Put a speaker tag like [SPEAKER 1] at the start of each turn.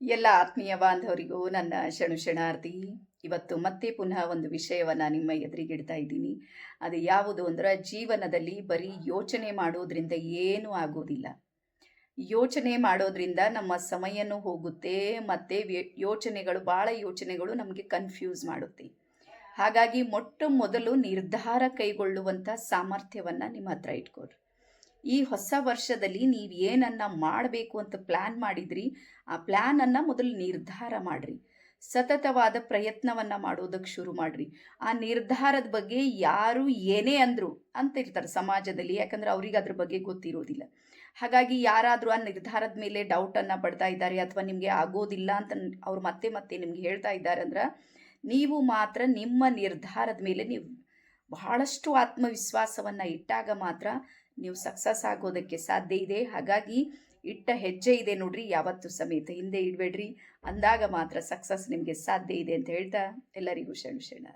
[SPEAKER 1] ಎಲ್ಲ ಆತ್ಮೀಯ ಬಾಂಧವರಿಗೂ ನನ್ನ ಶಣು ಶರಣಾರ್ಥಿ, ಇವತ್ತು ಮತ್ತೆ ಪುನಃ ಒಂದು ವಿಷಯವನ್ನು ನಿಮ್ಮ ಎದುರಿಗಿಡ್ತಾ ಇದ್ದೀನಿ. ಅದು ಯಾವುದು ಅಂದ್ರೆ ಜೀವನದಲ್ಲಿ ಬರೀ ಯೋಚನೆ ಮಾಡೋದ್ರಿಂದ ಏನೂ ಆಗೋದಿಲ್ಲ. ಯೋಚನೆ ಮಾಡೋದ್ರಿಂದ ನಮ್ಮ ಸಮಯನೂ ಹೋಗುತ್ತೆ ಮತ್ತು ಯೋಚನೆಗಳು, ಭಾಳ ಯೋಚನೆಗಳು ನಮಗೆ ಕನ್ಫ್ಯೂಸ್ ಮಾಡುತ್ತೆ. ಹಾಗಾಗಿ ಮೊಟ್ಟ ಮೊದಲು ನಿರ್ಧಾರ ಕೈಗೊಳ್ಳುವಂಥ ಸಾಮರ್ಥ್ಯವನ್ನು ನಿಮ್ಮ ಹತ್ರ ಇಟ್ಕೊಳ್ರಿ. ಈ ಹೊಸ ವರ್ಷದಲ್ಲಿ ನೀವು ಏನನ್ನ ಮಾಡಬೇಕು ಅಂತ ಪ್ಲ್ಯಾನ್ ಮಾಡಿದ್ರಿ, ಆ ಪ್ಲ್ಯಾನನ್ನು ಮೊದಲು ನಿರ್ಧಾರ ಮಾಡಿರಿ. ಸತತವಾದ ಪ್ರಯತ್ನವನ್ನು ಮಾಡೋದಕ್ಕೆ ಶುರು ಮಾಡಿರಿ. ಆ ನಿರ್ಧಾರದ ಬಗ್ಗೆ ಯಾರು ಏನೇ ಅಂದರು ಅಂತ ಇರ್ತಾರೆ ಸಮಾಜದಲ್ಲಿ, ಯಾಕಂದ್ರೆ ಅವ್ರಿಗೆ ಅದ್ರ ಬಗ್ಗೆ ಗೊತ್ತಿರೋದಿಲ್ಲ. ಹಾಗಾಗಿ ಯಾರಾದರೂ ಆ ನಿರ್ಧಾರದ ಮೇಲೆ ಡೌಟನ್ನು ಪಡ್ತಾ ಇದ್ದಾರೆ ಅಥವಾ ನಿಮಗೆ ಆಗೋದಿಲ್ಲ ಅಂತ ಅವ್ರು ಮತ್ತೆ ಮತ್ತೆ ನಿಮ್ಗೆ ಹೇಳ್ತಾ ಇದ್ದಾರೆ ಅಂದ್ರೆ, ನೀವು ಮಾತ್ರ ನಿಮ್ಮ ನಿರ್ಧಾರದ ಮೇಲೆ ನೀವು ಬಹಳಷ್ಟು ಆತ್ಮವಿಶ್ವಾಸವನ್ನು ಇಟ್ಟಾಗ ಮಾತ್ರ ನೀವು ಸಕ್ಸಸ್ ಆಗೋದಕ್ಕೆ ಸಾಧ್ಯ ಇದೆ. ಹಾಗಾಗಿ ಇಟ್ಟ ಹೆಜ್ಜೆ ಇದೆ ನೋಡ್ರಿ ಯಾವತ್ತು ಸಮೇತ. ಹಿಂದೆ ಇಡಬೇಡ್ರಿ. ಅಂದಾಗ ಮಾತ್ರ ಸಕ್ಸಸ್ ನಿಮಗೆ ಸಾಧ್ಯ ಇದೆ ಅಂತ ಹೇಳ್ತಾ ಎಲ್ಲರಿಗೂ ಶರಣ ಶರಣ